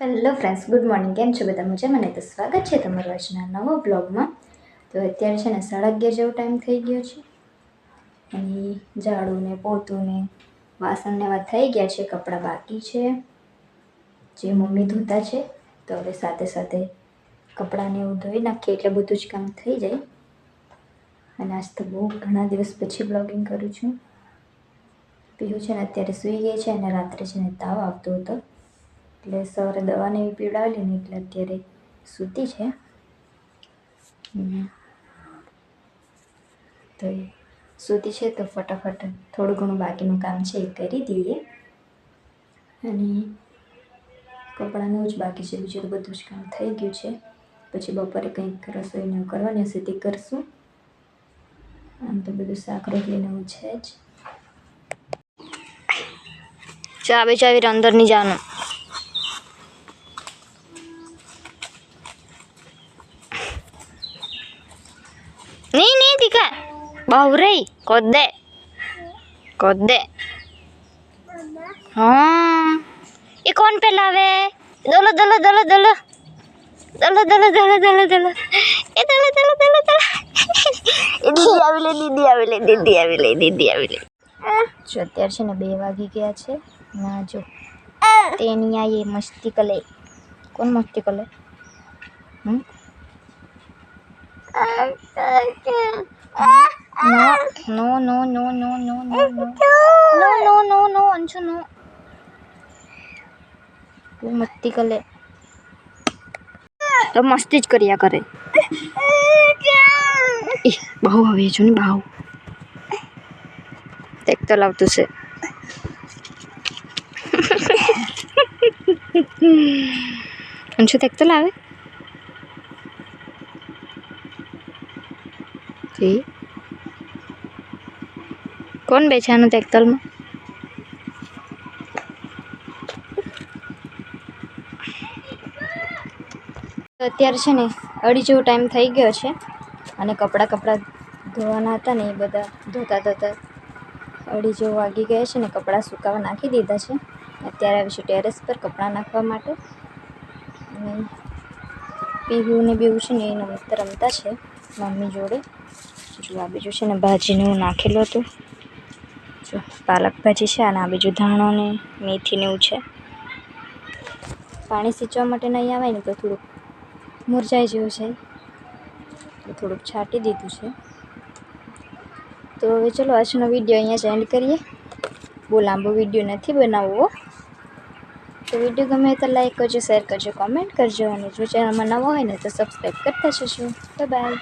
Hello friends good morning કેમ છો બધા? મજા મને તો સ્વાગત છે તમારું આજના નવો બ્લોગમાં. તો અત્યારે છે ને સાડા અગિયાર જેવો ટાઈમ થઈ ગયો છે. અને ઝાડું ને પોતું ને વાસણ એવા થઈ ગયા છે. કપડાં બાકી છે. જે મમ્મી ધોતા છે. તો હવે સાથે સાથે કપડાને એવું ધોઈ નાખીએ એટલે બધું જ કામ થઈ જાય. અને આજ તો બહુ ઘણા દિવસ પછી બ્લોગિંગ કરું છું. પીવું છે ને અત્યારે સૂઈ ગઈ છે અને રાત્રે છે ને તાવ આવતો હતો. એટલે સવારે દવાને એવી પીવડાવેલી ને એટલે અત્યારે સૂતી છે. તો એ સૂતી છે તો ફટાફટ થોડું ઘણું બાકીનું કામ છે એ કરી દઈએ. અને કપડાનું જ બાકી છે, બીજું બધું જ કામ થઈ ગયું છે. પછી બપોરે કંઈક રસોઈને કરવાની હશે તે કરશું. આમ તો બધું શાક રોટલીને એવું છે જ. ચાવી ચાવી અંદર નહીં જવાનું કોદ દે. કોદ દે. હા. એ કોણ પેલાવે દલો દલો દલો દલો. દલો દલો દલો દલો દલો. એ દલો દલો દલો દલો. દીદી આવી લે દીદી આવી લે દીદી આવી લે દીદી આવી લે. જો અત્યારે છે ને બે વાગી ગયા છે. ના જો. તેની આ એ મસ્તી કલે. કોણ મસ્તી કલે? હમ? No, no, no, no, no, no, no. No, no, no, no, Anshu, no. તું મસ્તી કરે તો મસ્તી જ કર્યા કરે. એ બહુ આવે છે ને બહુ. એક તો લાવતું છે. અંશુ તેક તો લાવે? જી. કોણ બેચાનું તેક્તલમાં તો અત્યારે છે ને, અઢી જેવો ટાઈમ થઈ ગયો છે. અને કપડાં કપડાં ધોવાના હતા ને એ બધા ધોતા ધોતા અઢી જેવો વાગી ગયા છે ને, કપડાં સુકાવા નાખી દીધા છે. અત્યારે આવીશું ટેરેસ પર કપડાં નાખવા માટે. અને ને બીવું છે ને, એ મિત્ર રમતા છે, મમ્મી જોડે. જો આ બીજું છે ને ભાજીને હું નાખેલું હતું. જો પાલક ભાજી છે અને આ બીજું ધાણો ને મેથી ને એવું છે. પાણી સિંચવા માટે નહીં આવે ને તો થોડુંક મુરઝાઈ જેવું છે. તો થોડુંક છાંટી દીધું છે. તો હવે ચલો આજનો વીડિયો અહીંયા જ એન્ડ કરીએ. બહુ લાંબો વીડિયો નથી બનાવવો. તો વીડિયો ગમે તો લાઈક કરજો શેર કરજો કોમેન્ટ કરજો અને જો ચેનલમાં નવો હોય ને તો સબસ્ક્રાઈબ કરતા જશો બાય